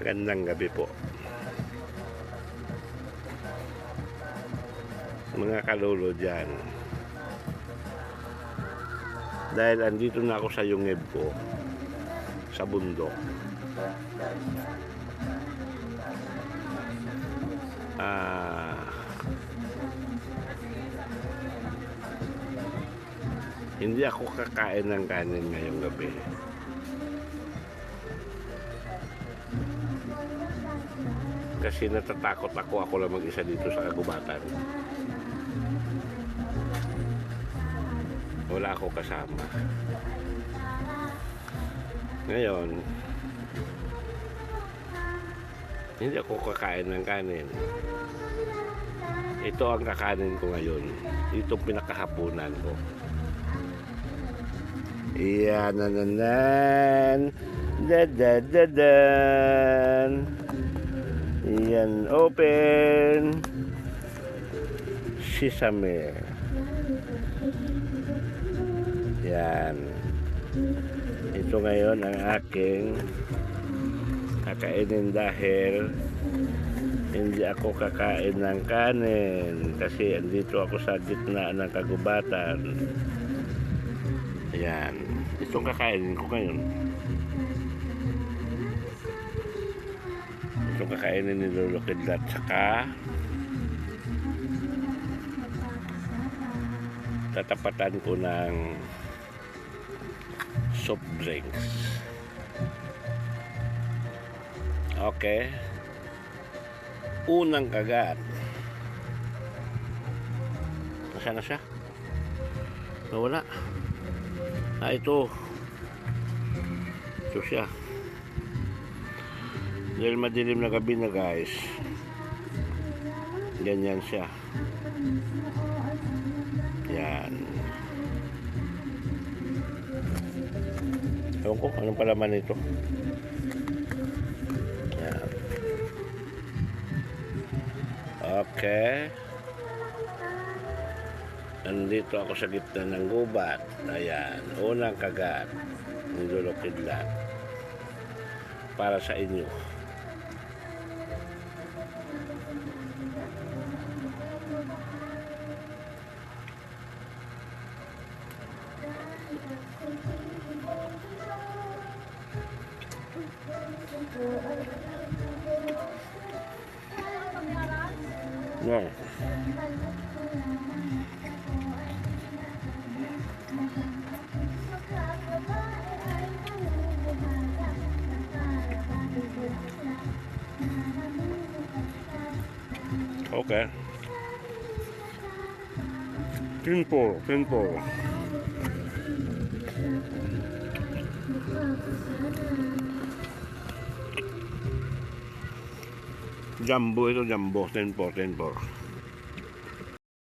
Magandang gabi po. Mga kalolo dyan. Dahil andito na ako sa yungib ko. Sa bundok. Ah... Hindi ako kakain ng kanin ngayong gabi. Kasi natatakot ako ako lang mag-isa dito sa kagubatan. Wala ako kasama. Ngayon, hindi ako kakain ng kanin. Ito ang kakanin ko ngayon. Ito pinakahapunan ko. Iyan na nanan. Da da da dan. Iyan open. Sesame. Yan. Ito ngayon ang aking kakainin dahil hindi ako kakain ng kanin kasi andito ako sa gitna ng kagubatan. Yan. Itong kakainin ko ngayon. Itong kakainin ni Lolo Kidlat saka tatapatan ko ng soft drinks. Okay. Unang kagat. Nasaan na siya? Nawala. Ah, ito. Ito siya. Dahil madilim na gabi na guys. Ganyan siya. Yan. Ewan ko, anong palaman nito? Yan. Okay. Nandito ako sa gitna ng gubat. Ayan, unang kagat ng Lolo. Para sa inyo. Yan. Okay. Simple, simple. Jumbo ito, jumbo. 10 po, 10 po.